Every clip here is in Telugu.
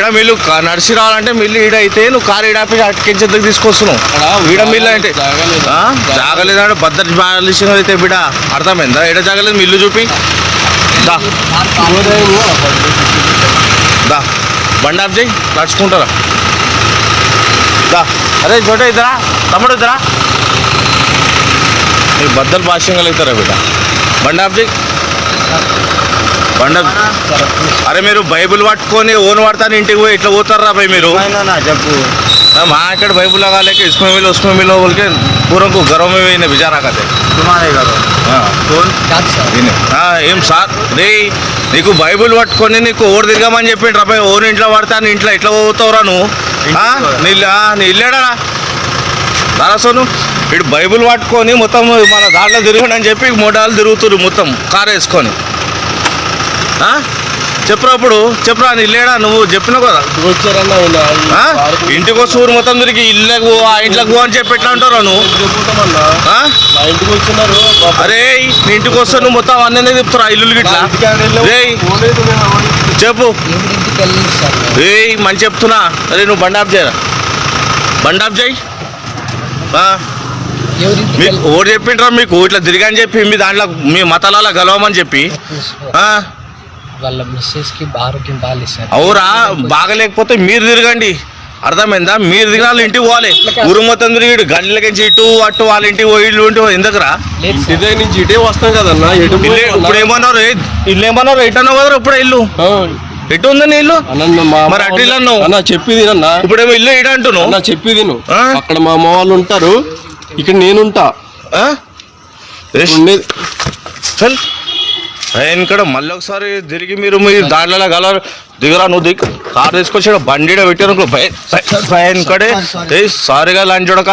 ఈడ మిల్లు నడిచి రావాలంటే మిల్లు ఈడ అయితే నువ్వు కారు ఈడాపి అటుకెంచేందుకు తీసుకొస్తున్నావు. ఈడ మిల్లు అంటే? జాగలేదంటే భద్రత బాలిసిన అయితే బిడ అర్థమైందా? ఈడ జాగలేదు మిల్లు చూపి. దా. దా. బండి ఆఫ్ చేయి నడుచుకుంటారా? దా. అరే చోట ఇద్దరా? తమ్ముడు ఇద్దరా? మీరు బద్దలు భాష్యం అవుతారా బిడ్డ బండి ఆఫ్ చేయి బండి ఆఫ్ అరే మీరు బైబిల్ పట్టుకొని ఓన్ పడతాను ఇంటికి పోయి ఇట్లా పోతారా భయ్ మీరు చెప్పు ఆ, మా ఇక్కడ బైబిల్ लगा लेके इसमें मिलो उसमें मिलो बोल के पूरों को घरों में भी इन्हें बिजा रखा थे तुम्हारे घर हाँ, कौन ఈయనే. ఆ, ఏం సార్ రే నీకు బైబిల్ పట్టుకొని నీకు ఓడి తిరగమని చెప్పిండు రా భయ్ ఓన్ ఇంట్లో పడతాను ఇంట్లో ఇట్లా పోతావురా నువ్వు ఆ, నీ ఇల్లు- ఆ, నీ ఇల్లేడా దారాసోను ఇటు బైబిల్ పట్టుకొని మొత్తం మన దాంట్లో తిరగండి అని చెప్పి మోటార్లు తిరుగుతురు మొత్తం కార్ వేసుకొని ఆ? చెప్పురా అప్పుడు చెప్పురా నీ ఇల్లేడా నువ్వు చెప్పినావు కదా? ఇంటికి వచ్చి ఊరు మొత్తం తిరిగి ఇళ్ళకు పో, ఆ ఇంట్లోకి పో అని చెప్పి ఎట్లా అంటారా నువ్వు? అరే నీ ఇంటికి వస్తే నువ్వు మొత్తం అన్నీ చెప్తారా ఇల్లు గిట్లా? రేయ్ చెప్పు. ఏయ్ మంచి చెప్తున్నా. అరే నువ్వు బండి ఆఫ్ చేయరా? బండి ఆఫ్ చేయి. ఆ, ఎవరింటికి మీకు ఓడి చెప్పిండ్రా మీకు ఇట్లా తిరిగని చెప్పి మీ దాంట్లో మీ మతాలలో గెలవమని చెప్పి. ఆ, వాళ్ళ మిస్సెస్కి ఆరోగ్యం బాగాలేదు అవురా బాగలేకపోతే మీరు తిరగండి. అర్థమైందా? మీరు తిరగాలి ఇంటికి పోవాలి. ఊరు మొత్తం తిరిగి గంటలకి ఇటు అటు వాళ్ళ ఇంటికి పోయి ఇల్లు ఇంటి ఎందుకురా? ఇంటి దగ్గర నుంచి ఇటే వస్తాం కదన్నా ఇప్పుడు ఏమన్నారు ఇల్లు ఏమన్నారు ఎటు అన్నావు కదా ఇప్పుడు ఇల్లు? ఎటు ఉంది ఇల్లు? మరి అటు ఇల్లు అన్నావు. అన్న చెప్పి తినన్నా ఇప్పుడేమో ఇల్లు ఇటు అంటున్నావు? అన్న చెప్పి తిను ఆ? అక్కడ మా అమ్మ వాళ్ళు ఉంటారు. ఇక్కడ నేనుంటా ఉండేది చల్ ఇక్కడ మళ్ళీ ఒకసారి తిరిగి మీరు మీ దాంట్లో గలరు దిగరా నువ్వు దిగు. కార్ తీసుకొచ్చి బండి పెట్టారు భయం కడే ఏ సారీగా లంచ్ చూడక.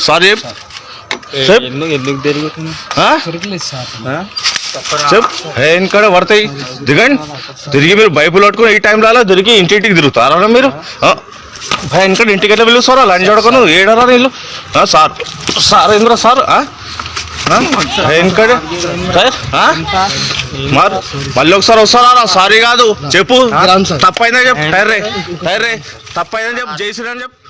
సారీ చెప్ ఎందుకు తిరుగుతుంది ఆ? తిరగలేదు సార్. చెప్ భయం కడే పడతాయి దిగండి. తిరిగి మీరు బైబుల్ పట్టుకుని ఈ టైంలో అలా తిరిగి ఇంటింటికి తిరుగుతారా మీరు? ఆ? భయం కడే ఇంటికి ఎట్లా పిలుస్తారా? లంచ్ చూడకను ఏడరా నీళ్ళు? సార్. సార్ ఏంద్రా సార్? ఆ? మరి. మళ్ళీ ఒకసారి వస్తారా సారీ కాదు. చెప్పు. తప్పైందని చెప్పు. టైర్ రే టైర్ రే తప్పైందని చెప్పు. జై శ్రీరామ్ చెప్పు.